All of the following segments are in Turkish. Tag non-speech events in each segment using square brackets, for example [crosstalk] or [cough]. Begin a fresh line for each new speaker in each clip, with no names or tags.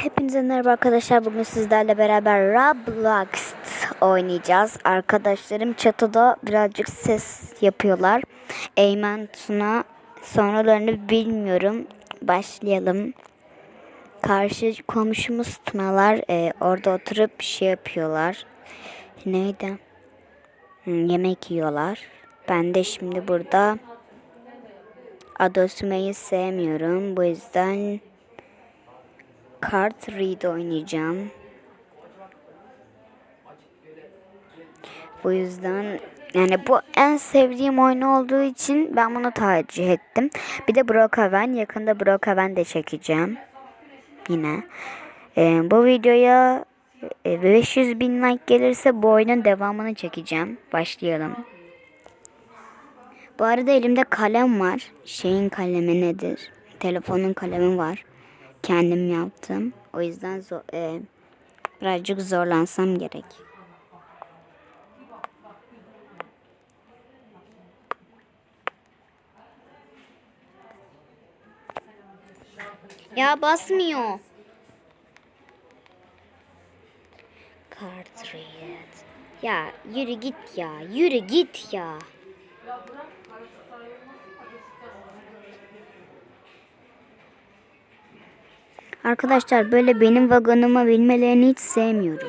Hepinize merhaba arkadaşlar. Bugün sizlerle beraber Roblox oynayacağız. Arkadaşlarım çatıda birazcık ses yapıyorlar. Eymen Tuna sonralarını bilmiyorum. Başlayalım. Karşı komşumuz Tunalar e, orada oturup bir şey yapıyorlar. Neydi? Hmm, yemek yiyorlar. Ben de şimdi burada Adosme'yi sevmiyorum. Bu yüzden Kart Read oynayacağım. Bu yüzden yani bu en sevdiğim oyun olduğu için ben bunu tercih ettim. Bir de Brookhaven. Yakında Brookhaven de çekeceğim. Yine. Ee, bu videoya e, 500 bin like gelirse bu oyunun devamını çekeceğim. Başlayalım. Bu arada elimde kalem var. Şeyin kalemi nedir? Telefonun kalemi var. Kendim yaptım. O yüzden zor, e, birazcık zorlansam gerek. Ya basmıyor. Read. Ya yürü git ya. Yürü git ya. Arkadaşlar böyle benim vagonuma binmelerini hiç sevmiyorum.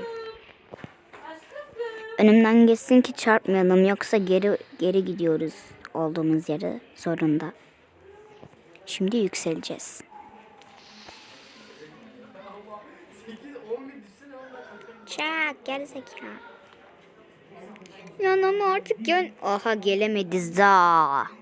Önümden geçsin ki çarpmayalım yoksa geri geri gidiyoruz olduğumuz yere zorunda. Şimdi yükseleceğiz. Çak gel zeka. Yanıma artık gel. Aha gelemedi za.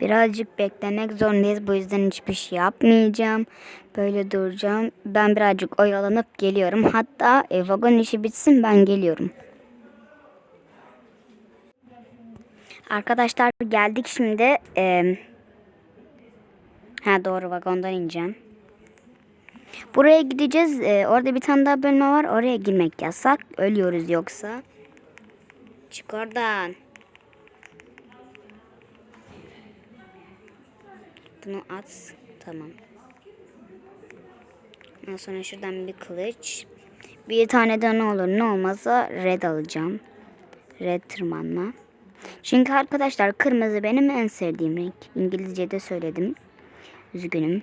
Birazcık beklemek zorundayız. Bu yüzden hiçbir şey yapmayacağım. Böyle duracağım. Ben birazcık oyalanıp geliyorum. Hatta e, vagon işi bitsin ben geliyorum. Arkadaşlar geldik şimdi. E, ha doğru vagondan ineceğim. Buraya gideceğiz. E, orada bir tane daha bölme var. Oraya girmek yasak. Ölüyoruz yoksa. Çık oradan. Bunu at. Tamam. Ondan sonra şuradan bir kılıç. Bir tane de ne olur ne olmazsa red alacağım. Red tırmanma. Çünkü arkadaşlar kırmızı benim en sevdiğim renk. İngilizce'de söyledim. Üzgünüm.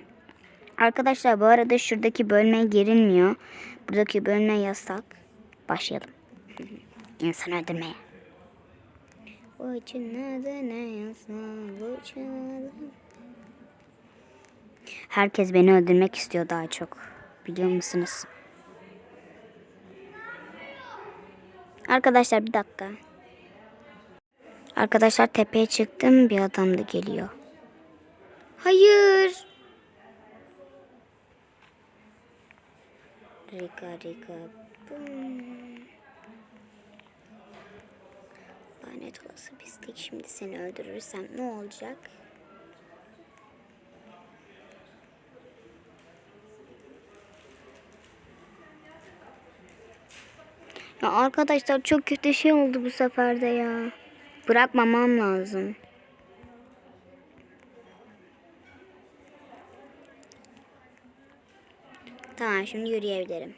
Arkadaşlar bu arada şuradaki bölmeye girilmiyor. Buradaki bölme yasak. Başlayalım. [laughs] İnsan öldürmeye. Bu için adı ne yasak? Herkes beni öldürmek istiyor daha çok. Biliyor musunuz? Arkadaşlar bir dakika. Arkadaşlar tepeye çıktım. Bir adam da geliyor. Hayır. Rika rika. Lanet olası pislik. Şimdi seni öldürürsem ne olacak? Ya arkadaşlar çok kötü şey oldu bu sefer de ya. Bırakmamam lazım. Tamam şimdi yürüyebilirim.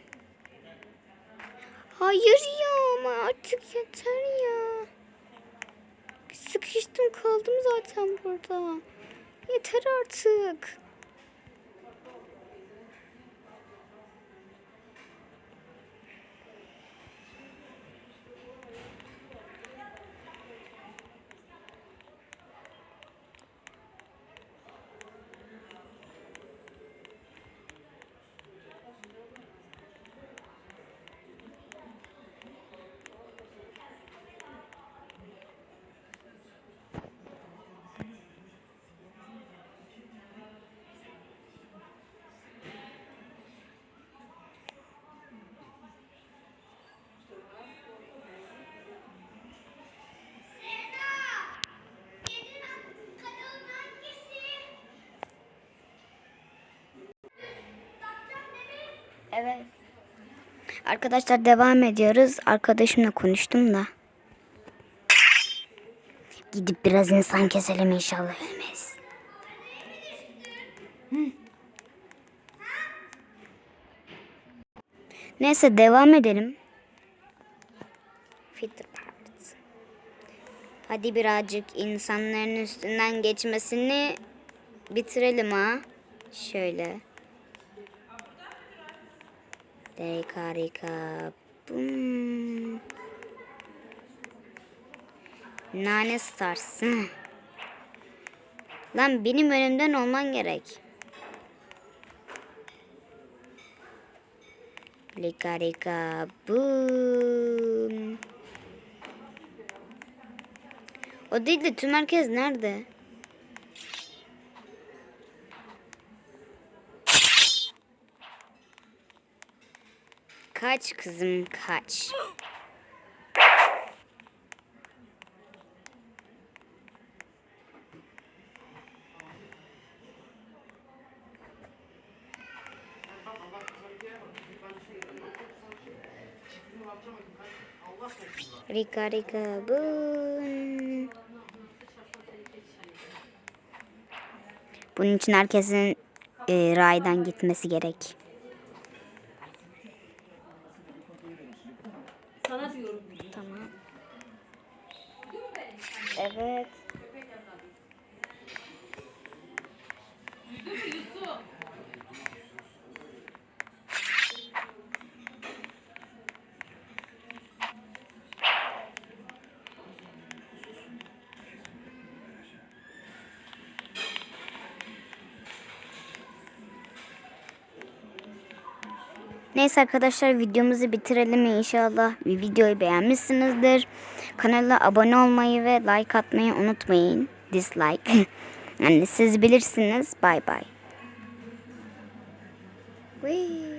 Hayır ya ama artık yeter ya. Sıkıştım kaldım zaten burada. Yeter artık. Evet. Arkadaşlar devam ediyoruz. Arkadaşımla konuştum da. Gidip biraz insan keselim inşallah ölmez. Hı. Neyse devam edelim. Fitter Pirates. Hadi birazcık insanların üstünden geçmesini bitirelim ha. Şöyle. Harika. Bum. Nane Stars. Lan benim önümden olman gerek. Lika lika bum. O değil de tüm herkes nerede? Kaç kızım kaç. Rika rika bun. Bunun için herkesin e, raydan gitmesi gerek. Evet. Neyse arkadaşlar videomuzu bitirelim inşallah. Videoyu beğenmişsinizdir. Kanala abone olmayı ve like atmayı unutmayın. Dislike. [laughs] yani siz bilirsiniz. Bay bay. Whee!